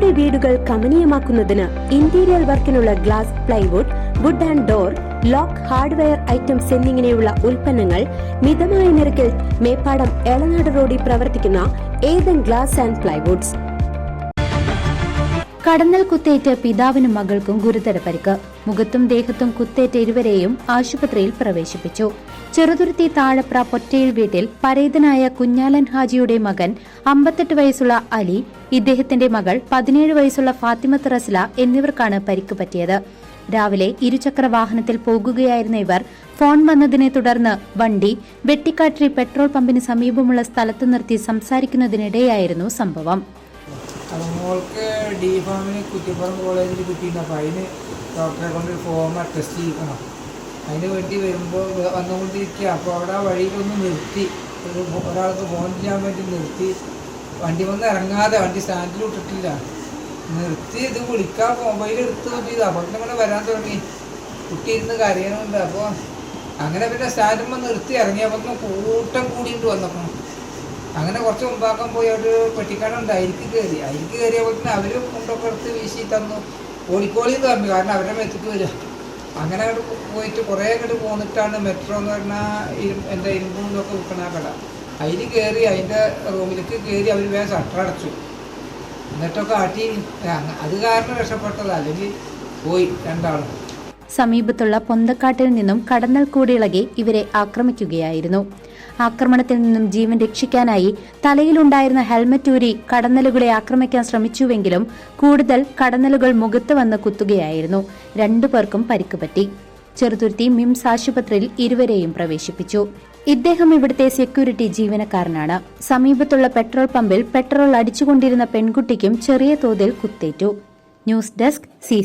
നിങ്ങളുടെ വീടുകൾ കമനീയമാക്കുന്നതിന് interior വർക്കിനുള്ള glass plywood wood and door lock hardware items എന്നിങ്ങനെയുള്ള ഉൽപ്പന്നങ്ങൾ മിതമായ നിരക്കിൽ മേപ്പാടം എളനാട് റോഡിൽ പ്രവർത്തിക്കുന്ന ഏതൻ ഗ്ലാസ് ആൻഡ് പ്ലൈവുഡ്സ്. കടന്നൽ കുത്തേറ്റ് പിതാവിനും മകൾക്കും ഗുരുതര പരിക്ക്. മുഖത്തും ദേഹത്തും കുത്തേറ്റ ഇരുവരെയും ആശുപത്രിയിൽ പ്രവേശിപ്പിച്ചു. ചെറുതുരുത്തി താഴപ്ര പൊറ്റയിൽ വീട്ടിൽ പരേതനായ കുഞ്ഞാലൻ ഹാജിയുടെ മകൻ അമ്പത്തെട്ട് വയസ്സുള്ള അലി ഇദ്ദേഹത്തിന്റെ മകൾ പതിനേഴ് വയസ്സുള്ള ഫാത്തിമത്ത് റസ്ല എന്നിവർക്കാണ് പരിക്ക് പറ്റിയത്. രാവിലെ ഇരുചക്ര വാഹനത്തിൽ പോകുകയായിരുന്ന ഇവർ ഫോൺ വന്നതിനെ തുടർന്ന് വണ്ടി വെട്ടിക്കാട്ടിരി പെട്രോൾ പമ്പിന് സമീപമുള്ള സ്ഥലത്ത് നിർത്തി സംസാരിക്കുന്നതിനിടെയായിരുന്നു സംഭവം. മോൾക്ക് ഡി ഫാമിന് കുറ്റിപ്പുറം കോളേജിൽ കിട്ടിയിട്ടുണ്ട്. അപ്പോൾ അതിന് ഡോക്ടറെ കൊണ്ട് ഒരു ഫോം അറ്റസ്റ്റ് ചെയ്യിക്കണം. അതിന് വേണ്ടി വരുമ്പോൾ വന്നുകൊണ്ടിരിക്കുക അപ്പോൾ അവിടെ ആ വഴിയിലൊന്ന് നിർത്തി. ഒരു ഒരാൾക്ക് ഫോൺ ചെയ്യാൻ വേണ്ടി നിർത്തി. വണ്ടി വന്ന് ഇറങ്ങാതെ വണ്ടി സ്റ്റാൻഡിൽ വിട്ടിട്ടില്ല നിർത്തി ഇത് വിളിക്കാൻ മൊബൈൽ എടുത്ത് നോക്കിയത് അപ്പോൾ ഇങ്ങനെ വരാൻ തുടങ്ങി. കുട്ടി ഇരുന്ന് കരയണമുണ്ട് അപ്പോൾ അങ്ങനെ പിന്നെ സ്റ്റാൻഡിൽ നിർത്തി ഇറങ്ങിയപ്പോൾ കൂട്ടം കൂടിയിട്ട് വന്നപ്പോൾ അങ്ങനെ കുറച്ച് മുമ്പാക്കാൻ പോയി അവിടെ ഒരു പെട്ടിക്കാടുണ്ട് അരിക്ക് കയറി. അരിക്ക് കയറിയപ്പോൾ തന്നെ അവരും കൊണ്ടൊക്കെ എടുത്ത് വീശി തന്നു. എന്ന് പറഞ്ഞു കാരണം അവരുടെ മെത്തിക്ക് വരിക. അങ്ങനെ അങ്ങോട്ട് പോയിട്ട് കുറേ അങ്ങോട്ട് പോന്നിട്ടാണ് മെട്രോ എന്ന് പറഞ്ഞാൽ എന്റെ ഇരുമ്പൂന്നൊക്കെ വിൽക്കണ കട. അതിൽ കയറി അതിന്റെ റൂമിലേക്ക് കയറി അവർ വേഗം ഷട്ടർ അടച്ചു. എന്നിട്ടൊക്കെ ആട്ടി അത് കാരണം രക്ഷപ്പെട്ടത്. അല്ലെങ്കിൽ പോയി രണ്ടാളും. സമീപത്തുള്ള പൊന്തക്കാട്ടിൽ നിന്നും കടന്നൽ കൂടിയിളകി ഇവരെ ആക്രമിക്കുകയായിരുന്നു. ആക്രമണത്തിൽ നിന്നും ജീവൻ രക്ഷിക്കാനായി തലയിലുണ്ടായിരുന്ന ഹെൽമറ്റ് ഊരി കടന്നലുകളെ ആക്രമിക്കാൻ ശ്രമിച്ചുവെങ്കിലും കൂടുതൽ കടന്നലുകൾ മുഖത്ത് വന്ന് കുത്തുകയായിരുന്നു. രണ്ടുപേർക്കും പരിക്ക് പറ്റി ചെറുതുരുത്തി മിംസ് ആശുപത്രിയിൽ ഇരുവരെയും പ്രവേശിപ്പിച്ചു. ഇദ്ദേഹം ഇവിടുത്തെ സെക്യൂരിറ്റി ജീവനക്കാരനാണ്. സമീപത്തുള്ള പെട്രോൾ പമ്പിൽ പെട്രോൾ അടിച്ചുകൊണ്ടിരുന്ന പെൺകുട്ടിക്കും ചെറിയ തോതിൽ കുത്തേറ്റു. News desk C